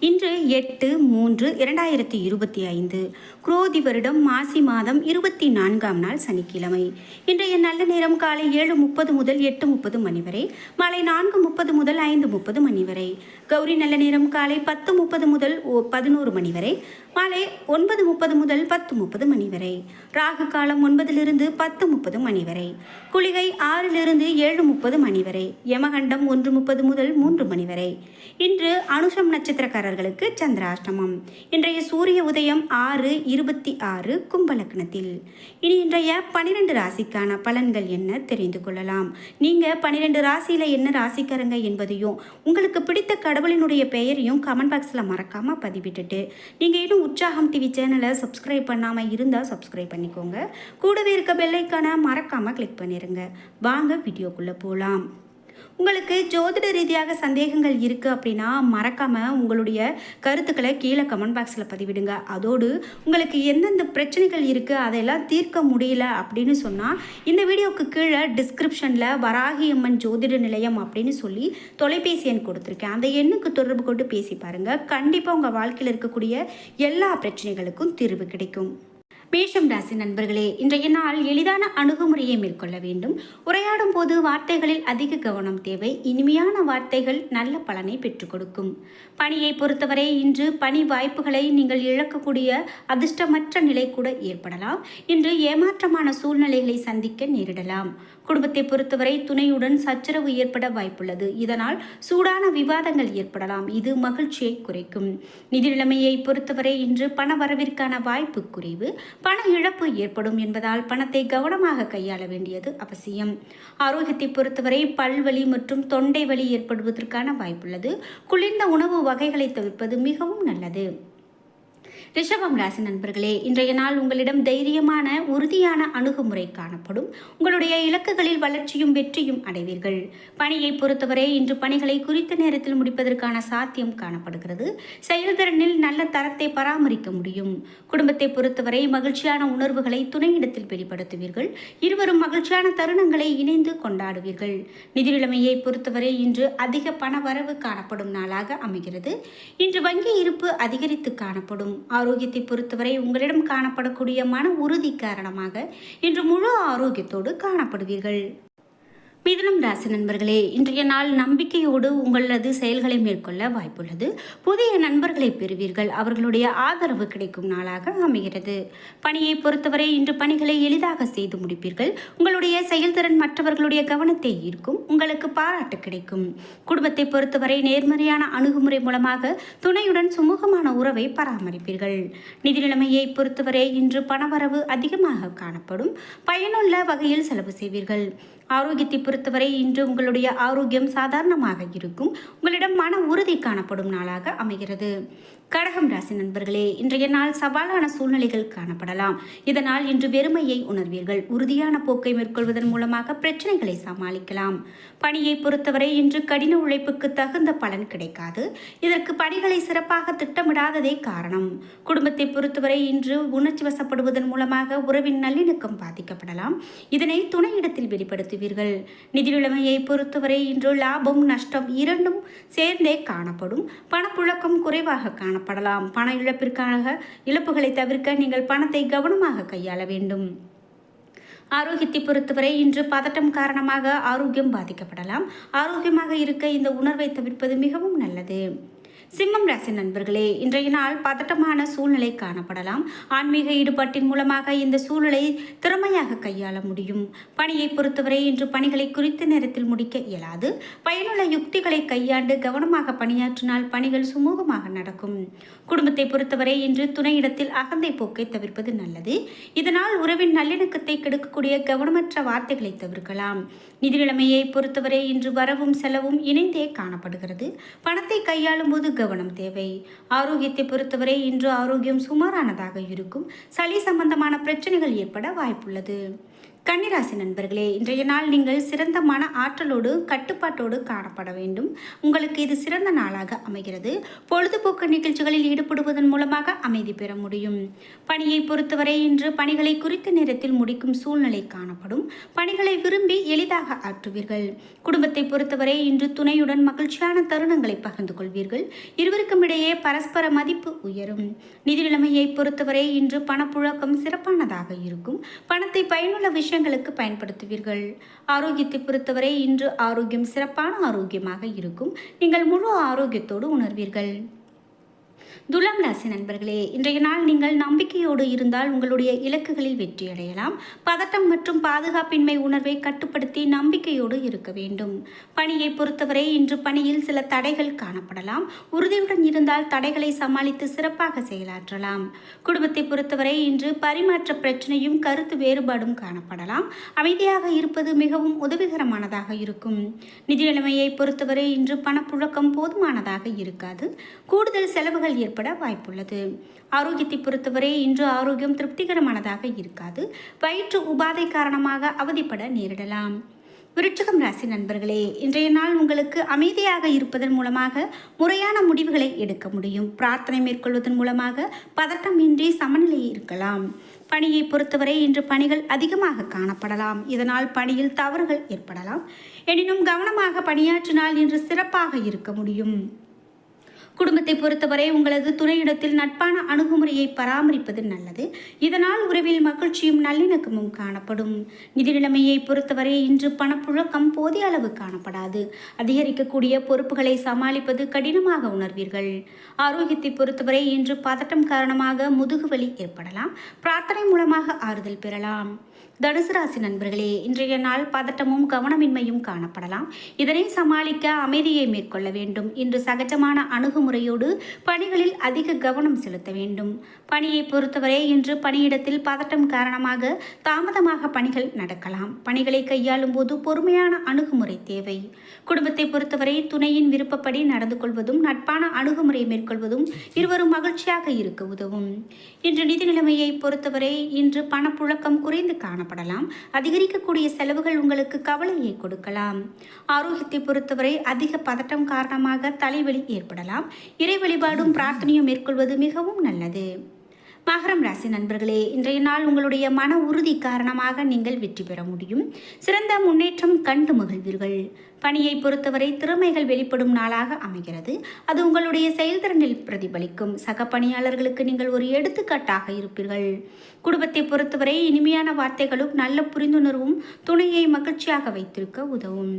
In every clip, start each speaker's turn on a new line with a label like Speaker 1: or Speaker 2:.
Speaker 1: இன்று எட்டு மூன்று இரண்டாயிரத்தி இருபத்தி ஐந்து. குரோதி வருடம் மாசி மாதம் இருபத்தி நான்காம் நாள் சனிக்கிழமை. இன்றைய நல்ல நேரம் காலை ஏழு முப்பது முதல் எட்டு முப்பது மணி வரை மாலை நான்கு முப்பது முதல் ஐந்து முப்பது மணி வரை கௌரி நல்ல நேரம் காலை பத்து முப்பது முதல் பதினோரு மணி வரை மாலை ஒன்பது முப்பது முதல் பத்து முப்பது மணி வரை ராகு காலம் ஒன்பதிலிருந்து பத்து முப்பது மணி வரை குளிகை ஆறிலிருந்து ஏழு முப்பது மணி வரை யமகண்டம் ஒன்று முப்பது முதல் மூன்று மணி வரை. இன்று அனுஷம் நட்சத்திர நட்சத்திரக்காரர்களுக்கு சந்திராஷ்டமம். இன்றைய சூரிய உதயம் ஆறு இருபத்தி ஆறு கும்பலக்னத்தில் இனி இன்றைய பனிரெண்டு ராசிக்கான பலன்கள் என்ன தெரிந்து கொள்ளலாம். நீங்கள் பனிரெண்டு ராசியில் என்ன ராசிக்காரங்க என்பதையும் உங்களுக்கு பிடித்த கடவுளினுடைய பெயரையும் கமெண்ட் பாக்ஸில் மறக்காமல் பதிவிட்டுட்டு நீங்கள் இன்னும் உற்சாகம் டிவி சேனலை சப்ஸ்கிரைப் பண்ணாமல் இருந்தால் சப்ஸ்கிரைப் பண்ணிக்கோங்க. கூடவே இருக்க பெல்லைக்கான மறக்காமல் கிளிக் பண்ணிடுங்க வாங்க வீடியோக்குள்ளே போகலாம் உங்களுக்கு ஜோதிட ரீதியாக சந்தேகங்கள் இருக்குது அப்படின்னா மறக்காமல் உங்களுடைய கருத்துக்களை கீழே கமெண்ட் பாக்ஸில் பதிவிடுங்க. அதோடு உங்களுக்கு எந்தெந்த பிரச்சனைகள் இருக்குது அதையெல்லாம் தீர்க்க முடியல அப்படின்னு சொன்னால் இந்த வீடியோவுக்கு கீழே டிஸ்கிரிப்ஷனில் வராகி அம்மன் ஜோதிட நிலையம் அப்படின்னு சொல்லி தொலைபேசி எண் கொடுத்துருக்கேன். அந்த எண்ணுக்கு தொடர்பு கொண்டு பேசி பாருங்கள் கண்டிப்பாக உங்கள் வாழ்க்கையில் இருக்கக்கூடிய எல்லா பிரச்சனைகளுக்கும் தீர்வு கிடைக்கும். மேஷம் ராசி நண்பர்களே இன்றைய நாள் எளிதான அணுகுமுறையை மேற்கொள்ள வேண்டும். உரையாடும் போது வார்த்தைகளில் அதிக கவனம் தேவை. இனிமையான வார்த்தைகள் நல்ல பலனை பெற்றுக் கொடுக்கும். பணியை பொறுத்தவரை இன்று பணி வாய்ப்புகளை நீங்கள் இழக்கக்கூடிய அதிர்ஷ்டமற்ற நிலை கூட ஏற்படலாம். இன்று ஏமாற்றமான சூழ்நிலைகளை சந்திக்க நேரிடலாம். குடும்பத்தை பொறுத்தவரை துணையுடன் சச்சரவு ஏற்பட வாய்ப்புள்ளது. இதனால் சூடான விவாதங்கள் ஏற்படலாம். இது மகிழ்ச்சியை குறைக்கும். நிதி நிலைமையை பொறுத்தவரை இன்று பண வரவிற்கான வாய்ப்பு குறைவு. பண இழப்பு ஏற்படும் என்பதால் பணத்தை கவனமாக கையாள வேண்டியது அவசியம். ஆரோக்கியத்தை பொறுத்தவரை பல்வலி மற்றும் தொண்டை வலி ஏற்படுவதற்கான வாய்ப்புள்ளது. குளிர்ந்த உணவு வகைகளை தவிர்ப்பது மிகவும் நல்லது. ரிஷபம் ராசி நண்பர்களே இன்றைய நாள் உங்களிடம் தைரியமான உறுதியான அணுகுமுறை காணப்படும். உங்களுடைய இலக்குகளில் வளர்ச்சியும் வெற்றியும் அடைவீர்கள். பணியை பொறுத்தவரை இன்று பணிகளை குறித்த நேரத்தில் முடிப்பதற்கான சாத்தியம் காணப்படுகிறது. செயல்திறனில் நல்ல தரத்தை பராமரிக்க முடியும். குடும்பத்தை பொறுத்தவரை மகிழ்ச்சியான உணர்வுகளை துணையிடத்தில் வெளிப்படுத்துவீர்கள். இருவரும் மகிழ்ச்சியான தருணங்களை இணைந்து கொண்டாடுவீர்கள். நிதி நிலைமையை பொறுத்தவரை இன்று அதிக பண வரவு காணப்படும் நாளாக அமைகிறது. இன்று வங்கி இருப்பு அதிகரித்து காணப்படும். ஆரோக்கியத்தை பொறுத்தவரை உங்களிடம் காணப்படக்கூடிய மன உறுதி காரணமாக இன்று முழு ஆரோக்கியத்தோடு காணப்படுவீர்கள். மிதனம் ராசி நண்பர்களே இன்றைய நாள் நம்பிக்கையோடு உங்களது செயல்களை மேற்கொள்ள வாய்ப்புள்ளது. புதிய நண்பர்களை பெறுவீர்கள். அவர்களுடைய ஆதரவு கிடைக்கும் நாளாக அமைகிறது. பணியை பொறுத்தவரை இன்று பணிகளை எளிதாக செய்து முடிப்பீர்கள். உங்களுடைய செயல்திறன் மற்றவர்களுடைய கவனத்தை ஈர்க்கும். உங்களுக்கு பாராட்டு கிடைக்கும். குடும்பத்தை பொறுத்தவரை நேர்மறையான அணுகுமுறை மூலமாக துணையுடன் சுமூகமான உறவை பராமரிப்பீர்கள். நிதி நிலைமையை பொறுத்தவரை இன்று பணவரவு அதிகமாக காணப்படும். பயனுள்ள வகையில் செலவு செய்வீர்கள். ஆரோக்கியத்தை பொறுத்தவரை இன்று உங்களுடைய ஆரோக்கியம் சாதாரணமாக இருக்கும். உங்களிடம் மன உறுதி காணப்படும் நாளாக அமைகிறது. கடகம் ராசி நண்பர்களே இன்றைய நாள் சவாலான சூழ்நிலைகள் காணப்படலாம். இதனால் இன்று வெறுமையை உணர்வீர்கள். உறுதியான போக்கை மேற்கொள்வதன் மூலமாக பிரச்சனைகளை சமாளிக்கலாம். பணியை பொறுத்தவரை இன்று கடின உழைப்புக்கு தகுந்த பலன் கிடைக்காது. இதற்கு பணிகளை சிறப்பாக திட்டமிடாததே காரணம். குடும்பத்தை பொறுத்தவரை இன்று உணர்ச்சி வசப்படுவதன் மூலமாக உறவின் நல்லிணக்கம் பாதிக்கப்படலாம். இதனை துணையிடத்தில் வெளிப்படுத்துவீர்கள். நிதி நிலைமையை பொறுத்தவரை இன்று லாபம் நஷ்டம் இரண்டும் சேர்ந்தே காணப்படும். பணப்புழக்கம் குறைவாக காணப்படலாம். பண இழப்பிற்காக இழப்புகளை தவிர்க்க நீங்கள் பணத்தை கவனமாக கையாள வேண்டும். ஆரோக்கியத்தை பொறுத்தவரை இன்று பதட்டம் காரணமாக ஆரோக்கியம் பாதிக்கப்படலாம். ஆரோக்கியமாக இருக்க இந்த உணர்வை தவிர்ப்பது மிகவும் நல்லது. சிம்மம் ராசி நண்பர்களே இன்றைய நாள் பதட்டமான சூழ்நிலை காணப்படலாம். ஆன்மீக ஈடுபாட்டின் மூலமாக இந்த சூழலை திறமையாக கையாள முடியும். பணியை பொறுத்தவரை இன்று பணிகளை குறித்த நேரத்தில் முடிக்க இயலாது. பயனுள்ள யுக்திகளை கையாண்டு கவனமாக பணியாற்றினால் பணிகள் சுமூகமாக நடக்கும். குடும்பத்தை பொறுத்தவரை இன்று துணையிடத்தில் அகந்தை போக்கை தவிர்ப்பது நல்லது. இதனால் உறவின் நல்லிணக்கத்தை கெடுக்கக்கூடிய கவனமற்ற வார்த்தைகளை தவிர்க்கலாம். நிதி நிலைமையை பொறுத்தவரை இன்று வரவும் செலவும் இணைந்தே காணப்படுகிறது. பணத்தை கையாளும் போது கவனம் தேவை. ஆரோக்கியத்தை பொறுத்தவரை இன்று ஆரோக்கியம் சுமாரானதாக இருக்கும். சளி சம்பந்தமான பிரச்சனைகள் ஏற்பட வாய்ப்புள்ளது. கன்னிராசி நண்பர்களே இன்றைய நாள் நீங்கள் சிறந்த மன ஆற்றலோடு கட்டுப்பாட்டோடு காணப்பட வேண்டும். உங்களுக்கு இது சிறந்த நாளாக அமைகிறது. பொழுதுபோக்கு நிகழ்ச்சிகளில் ஈடுபடுவதன் மூலமாக அமைதி பெற முடியும். பணியை பொறுத்தவரை இன்று பணிகளை குறித்த நேரத்தில் முடிக்கும் சூழ்நிலை காணப்படும். பணிகளை விரும்பி எளிதாக ஆற்றுவீர்கள். குடும்பத்தை பொறுத்தவரை இன்று துணையுடன் மகிழ்ச்சியான தருணங்களை பகிர்ந்து கொள்வீர்கள். இருவருக்கும் இடையே பரஸ்பர மதிப்பு உயரும். நிதி நிலைமையை பொறுத்தவரை இன்று பணப்புழக்கம் சிறப்பானதாக இருக்கும். பணத்தை பயனுள்ள விஷயம் விஷயங்களுக்கு பயன்படுத்துவீர்கள். ஆரோக்கியத்தை பொறுத்தவரை இன்று ஆரோக்கியம் சிறப்பான ஆரோக்கியமாக இருக்கும். நீங்கள் முழு ஆரோக்கியத்தோடு உணர்வீர்கள். துலாம் ராசி நண்பர்களே இன்றைய நாள் நீங்கள் நம்பிக்கையோடு இருந்தால் உங்களுடைய இலக்குகளில் வெற்றி அடையலாம். பதட்டம் மற்றும் பாதுகாப்பின்மை உணர்வை கட்டுப்படுத்தி நம்பிக்கையோடு இருக்க வேண்டும். பணியை பொறுத்தவரை இன்று பணியில் சில தடைகள் காணப்படலாம். உறுதியுடன் இருந்தால் தடைகளை சமாளித்து சிறப்பாக செயலாற்றலாம். குடும்பத்தை பொறுத்தவரை இன்று பரிமாற்ற பிரச்சனையும் கருத்து வேறுபாடும் காணப்படலாம். அமைதியாக இருப்பது மிகவும் உதவிகரமானதாக இருக்கும். நிதி நிலைமையை பொறுத்தவரை இன்று பணப்புழக்கம் போதுமானதாக இருக்காது. கூடுதல் செலவுகள் ஏற்பட வாய்ப்புள்ளது. ஆரோக்கியத்தை பொறுத்தவரை இன்று ஆரோக்கியம் திருப்திகரமானதாக இருக்காது. வயிற்று உபாதை காரணமாக அவதிப்பட நேரிடலாம். விருட்சகம் ராசி நண்பர்களே இன்றைய நாள் உங்களுக்கு அமைதியாக இருப்பதன் மூலமாக முறையான முடிவுகளை எடுக்க முடியும். பிரார்த்தனை மேற்கொள்வதன் மூலமாக பதட்டமின்றி சமநிலை இருக்கலாம். பணியை பொறுத்தவரை இன்று பணிகள் அதிகமாக காணப்படலாம். இதனால் பணியில் தவறுகள் ஏற்படலாம். எனினும் கவனமாக பணியாற்றினால் இன்று சிறப்பாக இருக்க முடியும். குடும்பத்தை பொறுத்தவரை உங்களது துணையிடத்தில் நட்பான அணுகுமுறையை பராமரிப்பது நல்லது. இதனால் உறவில் மகிழ்ச்சியும் நல்லிணக்கமும் காணப்படும். நிதி நிலைமையை பொறுத்தவரை இன்று பணப்புழக்கம் போதிய அளவு காணப்படாது. அதிகரிக்கக்கூடிய பொறுப்புகளை சமாளிப்பது கடினமாக உணர்வீர்கள். ஆரோக்கியத்தை பொறுத்தவரை இன்று பதட்டம் காரணமாக முதுகுவலி ஏற்படலாம். பிரார்த்தனை மூலமாக ஆறுதல் பெறலாம். தனுசு ராசி நண்பர்களே இன்றைய நாள் பதட்டமும் கவனமின்மையும் காணப்படலாம். இதனை சமாளிக்க அமைதியை மேற்கொள்ள வேண்டும். இன்று சகஜமான அணுகுமுறையோடு பணிகளில் அதிக கவனம் செலுத்த வேண்டும். பணியை பொறுத்தவரை இன்று பணியிடத்தில் பதட்டம் காரணமாக தாமதமாக பணிகள் நடக்கலாம். பணிகளை கையாளும் போது பொறுமையான அணுகுமுறை தேவை. குடும்பத்தை பொறுத்தவரை துணையின் விருப்பப்படி நடந்து கொள்வதும் நட்பான அணுகுமுறை மேற்கொள்வதும் இருவரும் மகிழ்ச்சியாக இருக்க உதவும். இன்று நிதி நிலைமையை பொறுத்தவரை இன்று பணப்புழக்கம் குறைந்து காணப்படும் காணப்படலாம். அதிகரிக்கக்கூடிய செலவுகள் உங்களுக்கு கவலையை கொடுக்கலாம். ஆரோக்கியத்தை பொறுத்தவரை அதிக பதட்டம் காரணமாக தலைவலி ஏற்படலாம். இறை வழிபாடும் பிரார்த்தனையும் மேற்கொள்வது மிகவும் நல்லது. மகரம் ராசி நண்பர்களே இன்றைய நாள் உங்களுடைய மன உறுதி காரணமாக நீங்கள் வெற்றி பெற முடியும். சிறந்த முன்னேற்றம் கண்டு மகிழ்வீர்கள். பணியை பொறுத்தவரை திறமைகள் வெளிப்படும் நாளாக அமைகிறது. அது உங்களுடைய செயல்திறனில் பிரதிபலிக்கும். சக பணியாளர்களுக்கு நீங்கள் ஒரு எடுத்துக்காட்டாக இருப்பீர்கள். குடும்பத்தை பொறுத்தவரை இனிமையான வார்த்தைகளும் நல்ல புரிந்துணர்வும் துணையை மகிழ்ச்சியாக வைத்திருக்க உதவும்.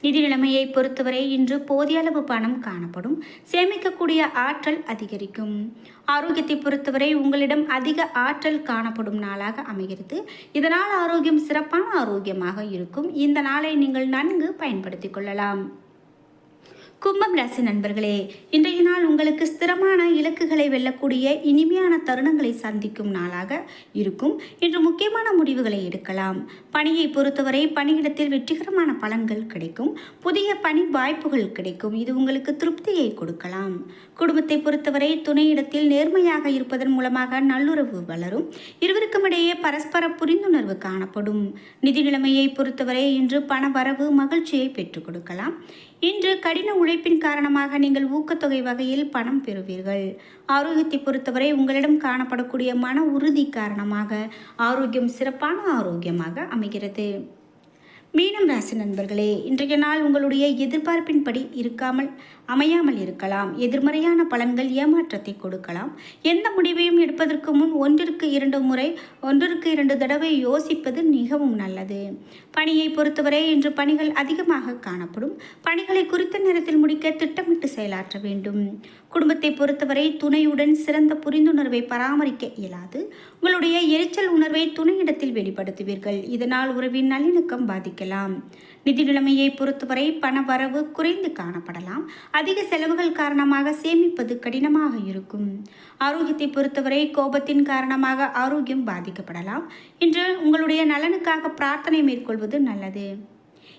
Speaker 1: நிதி நிலைமையை பொறுத்தவரை இன்று போதிய அளவு பணம் காணப்படும். சேமிக்கக்கூடிய ஆற்றல் அதிகரிக்கும். ஆரோக்கியத்தை பொறுத்தவரை உங்களிடம் அதிக ஆற்றல் காணப்படும் நாளாக அமைகிறது. இதனால் ஆரோக்கியம் சிறப்பான ஆரோக்கியமாக இருக்கும். இந்த நாளை நீங்கள் நன்கு பயன்படுத்திக் கொள்ளலாம். கும்பம் ராசி நண்பர்களே இன்றைய நாள் உங்களுக்கு ஸ்திரமான இலக்குகளை வெல்லக்கூடிய இனிமையான தருணங்களை சந்திக்கும் நாளாக இருக்கும். இன்று முக்கியமான முடிவுகளை எடுக்கலாம். பணியை பொறுத்தவரை பணியிடத்தில் வெற்றிகரமான பலன்கள் கிடைக்கும். புதிய பணி வாய்ப்புகள் கிடைக்கும். இது உங்களுக்கு திருப்தியை கொடுக்கலாம். குடும்பத்தை பொறுத்தவரை துணையிடத்தில் நேர்மையாக இருப்பதன் மூலமாக நல்லுறவு வளரும். இருவருக்கும் இடையே பரஸ்பர புரிந்துணர்வு காணப்படும். நிதி நிலைமையை பொறுத்தவரை இன்று பண வரவு மகிழ்ச்சியை பெற்றுக் கொடுக்கலாம். இன்று கடின உழைப்பின் காரணமாக நீங்கள் ஊக்கத்தொகை வகையில் பணம் பெறுவீர்கள். ஆரோக்கியத்தை பொறுத்தவரை உங்களிடம் காணப்படக்கூடிய மன உறுதி காரணமாக ஆரோக்கியம் சிறப்பான ஆரோக்கியமாக அமைகிறது. மீனம் ராசி நண்பர்களே இன்றைய நாள் உங்களுடைய எதிர்பார்ப்பின்படி இருக்காமல் அமையாமல் இருக்கலாம். எதிர்மறையான பலன்கள் ஏமாற்றத்தை கொடுக்கலாம். எந்த முடிவையும் எடுப்பதற்கு முன் ஒன்றிற்கு இரண்டு முறை ஒன்றிற்கு இரண்டு தடவை யோசிப்பது மிகவும் நல்லது. பணியை பொறுத்தவரை இன்று பணிகள் அதிகமாக காணப்படும். பணிகளை குறித்த நேரத்தில் முடிக்க திட்டமிட்டு செயலாற்ற வேண்டும். குடும்பத்தை பொறுத்தவரை துணையுடன் சிறந்த புரிந்துணர்வை பராமரிக்க இயலாது. உங்களுடைய எரிச்சல் உணர்வை துணையிடத்தில் வெளிப்படுத்துவீர்கள். இதனால் உறவின் நல்லிணக்கம் பாதிக்கலாம். நிதி நிலைமையை பொறுத்தவரை பண வரவு குறைந்து காணப்படலாம். அதிக செலவுகள் காரணமாக சேமிப்பது கடினமாக இருக்கும். ஆரோக்கியத்தை பொறுத்தவரை கோபத்தின் காரணமாக ஆரோக்கியம் பாதிக்கப்படலாம். இன்று உங்களுடைய நலனுக்காக பிரார்த்தனை மேற்கொள்வது நல்லது.